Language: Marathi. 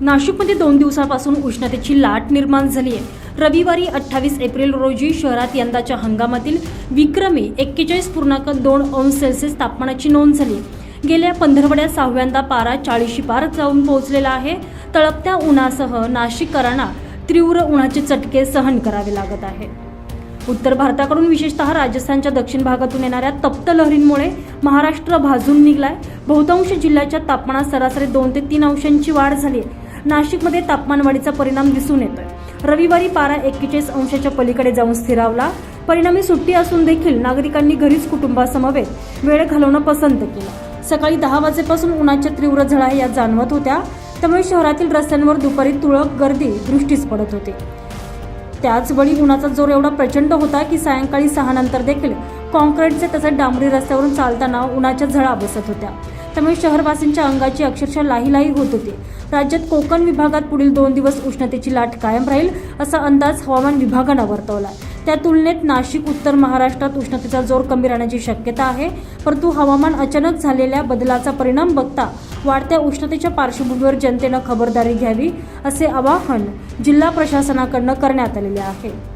नाशिकमध्ये दोन दिवसापासून उष्णतेची लाट निर्माण झाली आहे. रविवारी अठ्ठावीस एप्रिल रोजी शहरात यंदाच्या हंगामातील विक्रमी एक्केचाळीस पूर्णांक दोन अंश सेल्सिअस तापमानाची नोंद झाली. गेल्या पंधरवड्यात सहाव्यांदा पारा चाळीशी पार जाऊन पोहोचलेला आहे. तळपत्या उन्हासह नाशिककरांना तीव्र उन्हाचे चटके सहन करावे लागत आहे. उत्तर भारताकडून विशेषतः राजस्थानच्या दक्षिण भागातून येणाऱ्या तप्त लहरींमुळे महाराष्ट्र भाजून निघलाय. बहुतांश जिल्ह्याच्या तापमानात सरासरी दोन ते तीन अंशांची वाढ झाली आहे. नाशिकमध्ये तापमानवाढीचा परिणाम दिसून येतोय. रविवारी पारा एक्केचाळीस अंशाच्या पलीकडे जाऊन स्थिरावला. परिणामी सुट्टी असून देखील नागरिकांनी घरीच कुटुंबासमवेत वेळ घालवणं पसंत केलं. सकाळी दहा वाजेपासून उन्हाच्या तीव्र झळा या जाणवत होत्या. त्यामुळे शहरातील रस्त्यांवर दुपारी तुळक गर्दी दृष्टीस पडत होती. त्याचवेळी उन्हाचा जोर एवढा प्रचंड होता की सायंकाळी सहा नंतर देखील कॉन्क्रीटचे तसंच डांबरी रस्त्यावरून चालताना उन्हाच्या झळा बसत होत्या. त्यामुळे शहरवासींच्या अंगाची अक्षरशः लाहीलाही होत होती. राज्यात कोकण विभागात पुढील दोन दिवस उष्णतेची लाट कायम राहील असा अंदाज हवामान विभागानं वर्तवला त्या तुलनेत नाशिक उत्तर महाराष्ट्रात उष्णतेचा जोर कमी राहण्याची शक्यता आहे परंतु हवामान अचानक झालेल्या बदलाचा परिणाम बघता वाढत्या उष्णतेच्या पार्श्वभूमीवर जनतेनं खबरदारी घ्यावी असे आवाहन जिल्हा प्रशासनाकडनं करण्यात आलेले आहे.